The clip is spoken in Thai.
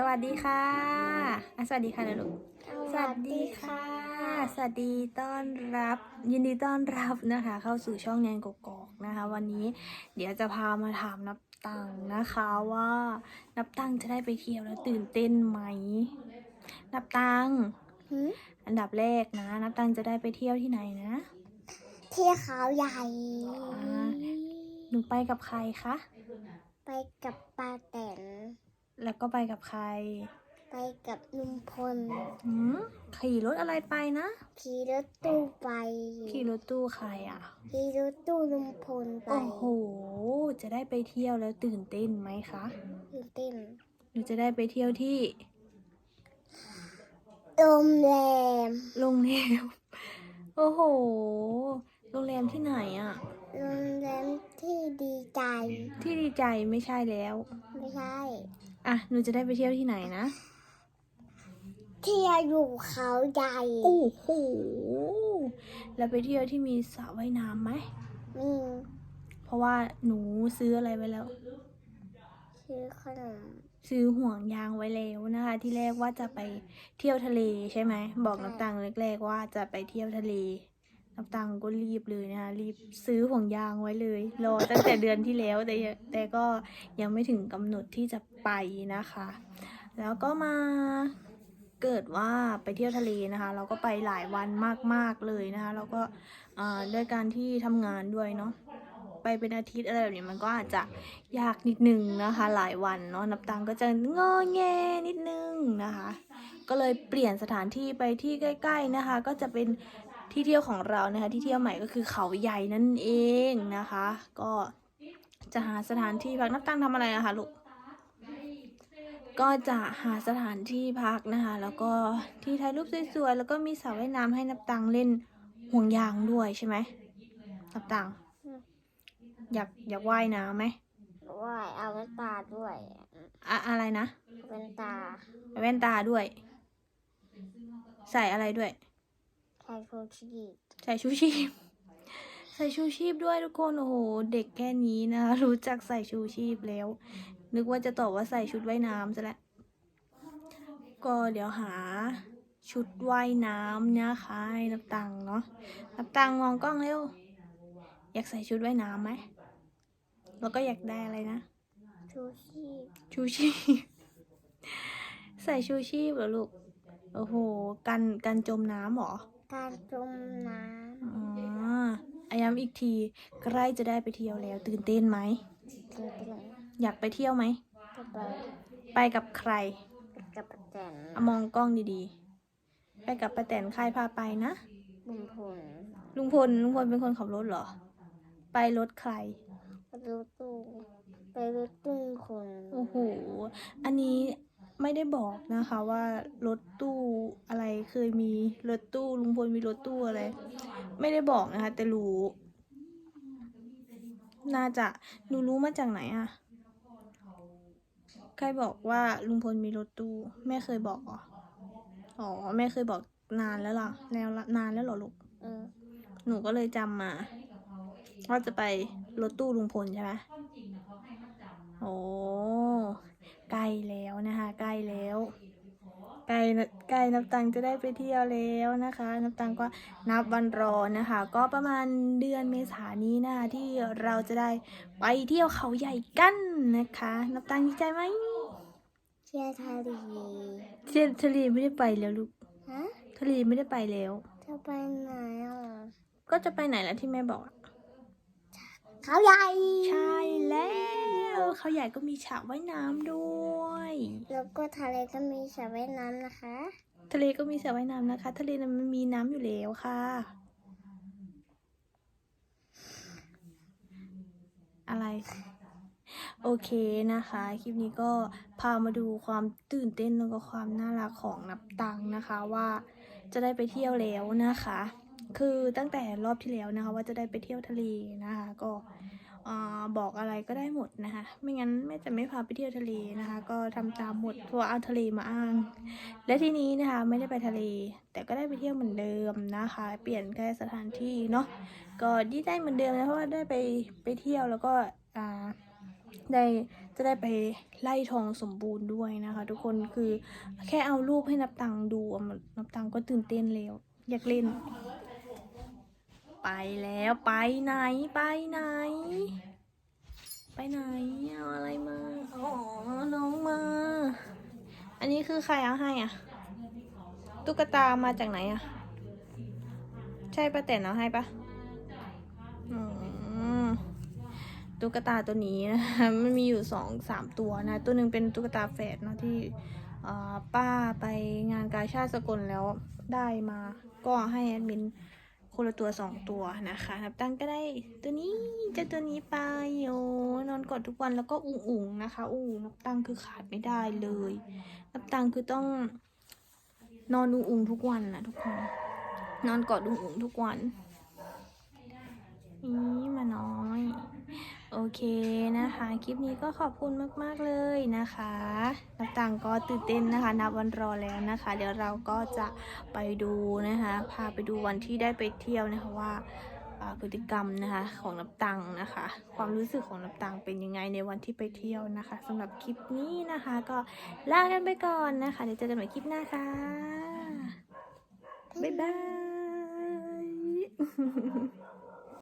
สวัสดีค่ะอะ สวัสดีค่ะนะลูก สวัสดีค่ะ สวัสดีต้อนรับ ยินดีต้อนรับนะคะ เข้าสู่ช่องแนนกกอกนะคะ วันนี้เดี๋ยวจะพามาถามนับตังค์นะคะว่านับตังค์จะได้ไปเที่ยวแล้วตื่นเต้นไหม นับตังค์หืมอันดับแรกนะ นับตังค์จะได้ไปเที่ยวที่ไหนนะที่เขาใหญ่าหนูไปกับใครคะ ไปกับป้าแตน แล้วก็ไปกับใคร ไปกับลุงพลหืมขี่รถอะไรไปนะ ขี่รถตู้ไปขี่รถตู้ใครอะ ขี่รถตู้ลุงพลไปโอ้โห จะได้ไปเที่ยวแล้วตื่นเต้นไหมคะ ตื่นเต้นหนูจะได้ไปเที่ยวที่โรงแรมโรงแรม โอ้โห โรงแรมที่ไหนอะโรงแรมที่ดีใจ ที่ดีใจไม่ใช่แล้ว ไม่ใช่ อะหนูจะได้ไปเที่ยวที่ไหนนะที่อยู่เขาใหญ่โอ้โหแล้วไปเที่ยวที่มีสระว่ายน้ำไหมมีเพราะว่าหนูซื้ออะไรไว้แล้ว ซื้อขนมซื้อห่วงยางไว้แล้วนะคะ ที่แรกว่าจะไปเที่ยวทะเลใช่ไหม บอกน้ำตังแรกๆว่าจะไปเที่ยวทะเล น้ำตังก็รีบเลยนะคะรีบซื้อห่วงยางไว้เลย รอตั้งแต่เดือนที่แล้วแต่แต่ก็ยังไม่ถึงกำหนดที่จะไปนะคะ แล้วก็มาเกิดว่าไปเที่ยวทะเลนะคะ เราก็ไปหลายวันมากๆเลยนะคะ แล้วก็ด้วยการที่ทำงานด้วยเนาะไปเป็นอาทิตย์อะไรแบบนี้มันก็อาจจะยากนิดนึงนะคะ หลายวันเนาะนับตังก็จะงอแงนิดนึงนะคะ ก็เลยเปลี่ยนสถานที่ไปที่ใกล้ ๆนะคะ ก็จะเป็น ที่เที่ยวของเรานะคะ ที่เที่ยวใหม่ก็คือเขาใหญ่นั่นเองนะคะ ก็จะหาสถานที่พักนับตังค์ทำอะไรนะคะลูกก็จะหาสถานที่พักนะคะ แล้วก็ที่ถ่ายรูปสวยๆแล้วก็มีสระว่ายน้ำให้นับตังค์เล่นห่วงยางด้วยใช่ไหมนับตังค์อยากอยากว่ายน้ำไหมว่ายเอาแว่นตาด้วยอะอะไรนะแว่นตาแว่นตาด้วย ใส่อะไรด้วย ใช้โฟชีพใส่ชูชีพ ใส่ชูชีพด้วยทุกคนโอ้โหเด็กแค่นี้นะคะรู้จักใส่ชูชีพแล้ว นึกว่าจะตอบว่าใส่ชุดว่ายน้ำซะแล้วก็เดี๋ยวหาชุดว่ายน้ำนะคะให้นับตังค์เนาะนับตังค์มองกล้องเร็ว อยากใส่ชุดว่ายน้ำไหมแล้วก็อยากได้อะไรนะ ชูชีพ ชูชีพ ใส่ชูชีพเหรอลูก โอ้โห กันกันจมน้ำเหรอ การจมน้อ๋ออาย้ำอีกที ใกล้จะได้ไปเที่ยวแล้ว ตื่นเต้นไหมำตื่นเต้นอยากไปเที่ยวไหมจะไปไปกับใครกับป้าแตนเอามองกล้องดีๆ ไปกับป้าแตนใครพาไปนะลุงพลลุงพล ลุงพลเป็นคนขับรถเหรอ ไปรถใครไปรถตู้ไปรถตู้คนโอ้โห อันนี้ไม่ได้บอกนะคะว่ารถตู้อะไร เคยมีรถตู้ลุงพลมีรถตู้อะไร ไม่ได้บอกนะคะ แต่รู้ น่าจะหนูรู้มาจากไหนอะใครบอกว่าลุงพลมีรถตู้แม่เคยบอกอ๋อแม่เคยบอกนานแล้วล่ะแล้วนานแล้วหรอลูกเออ หนูก็เลยจำมาว่าจะไปรถตู้ลุงพลใช่ไหมโอ้ใกล้แล้วนะคะใกล้แล้ว ใกล้ใกล้นับตังค์จะได้ไปเที่ยวแล้วนะคะ นับตังค์ก็นับวันรอนะคะ ก็ประมาณเดือนเมษายนนี้นะคะที่เราจะได้ไปเที่ยวเขาใหญ่กันนะคะ นับตังค์ดีใจไหมเที่ยวทะเลเที่ยวทะเลไม่ได้ไปแล้วลูกฮะทะเลไม่ได้ไปแล้ว จะไปไหนอะก็จะไปไหนแล้วที่แม่บอกอะเขาใหญ่ใช่แล้ว เขาใหญ่ก็มีฉากว่ายน้ำด้วย แล้วก็ทะเลก็มีสระว่ายน้ำนะคะ ทะเลก็มีสระว่ายน้ำนะคะ ทะเลนั้นมันมีน้ำอยู่แล้วค่ะ อะไร โอเคนะคะ คลิปนี้ก็พามาดูความตื่นเต้นแล้วก็ความน่ารักของนับตังค์นะคะว่าจะได้ไปเที่ยวแล้วนะคะ คือตั้งแต่รอบที่แล้วนะคะ ว่าจะได้ไปเที่ยวทะเลนะคะ ก็อ่า บอกอะไรก็ได้หมดนะคะ ไม่งั้นแม่จะไม่พาไปเที่ยวทะเลนะคะ ก็ทำตามหมดเพราะว่าเอาทะเลมาอ้าง และที่นี้นะคะไม่ได้ไปทะเล แต่ก็ได้ไปเที่ยวเหมือนเดิมนะคะ เปลี่ยนแค่สถานที่เนาะก็ดีใจเหมือนเดิมนะเพราะว่าได้ไปไปเที่ยวแล้วก็อ่าได้จะได้ไปไล่ทองสมบูรณ์ด้วยนะคะ ทุกคนคือแค่เอารูปให้นับตังค์ดูนับตังค์ก็ตื่นเต้นแล้วอยากเล่น ไปแล้วไปไหนไปไหน ไปไหนเอาอะไรมาอ๋อน้องมา อันนี้คือใครเอาให้อะ ตุ๊กตามาจากไหนอะ ใช่ป้าแตนเอาให้ปะตุ๊กตาตัวนี้นะคะมันมีอยู่สองสามตัวนะ ตัวหนึ่งเป็นตุ๊กตาแฝดเนาะที่ป้าไปงานกาชาติสกลแล้วได้มาก็ให้แอดมิน คนละตัวสองตัวนะคะนับตั้งก็ได้ตัวนี้เจะตัวนี้ไปโอ้นอนกอดทุกวันแล้วก็อุ๋งอุ๋งนะคะอุ๋งนับตั้งคือขาดไม่ได้เลย นับตังคือต้องนอนอุ๋งอุ๋งทุกวันนะทุกคน นอนกอดอุ๋งอุ๋งทุกวันนี่มาน้อย โอเคนะคะ คลิปนี้ก็ขอบคุณมาก ๆ เลยนะคะ นับตังก็ตื่นเต้นนะคะนับวันรอแล้วนะคะ เดี๋ยวเราก็จะไปดูนะคะพาไปดูวันที่ได้ไปเที่ยวนะคะว่าพฤติกรรมนะคะของนับตังนะคะ ความรู้สึกของนับตังเป็นยังไงในวันที่ไปเที่ยวนะคะสำหรับคลิปนี้นะคะ ก็ลากันไปก่อนนะคะเดี๋ยวเจอกันใหม่คลิปหน้าค่ะบ๊ายบาย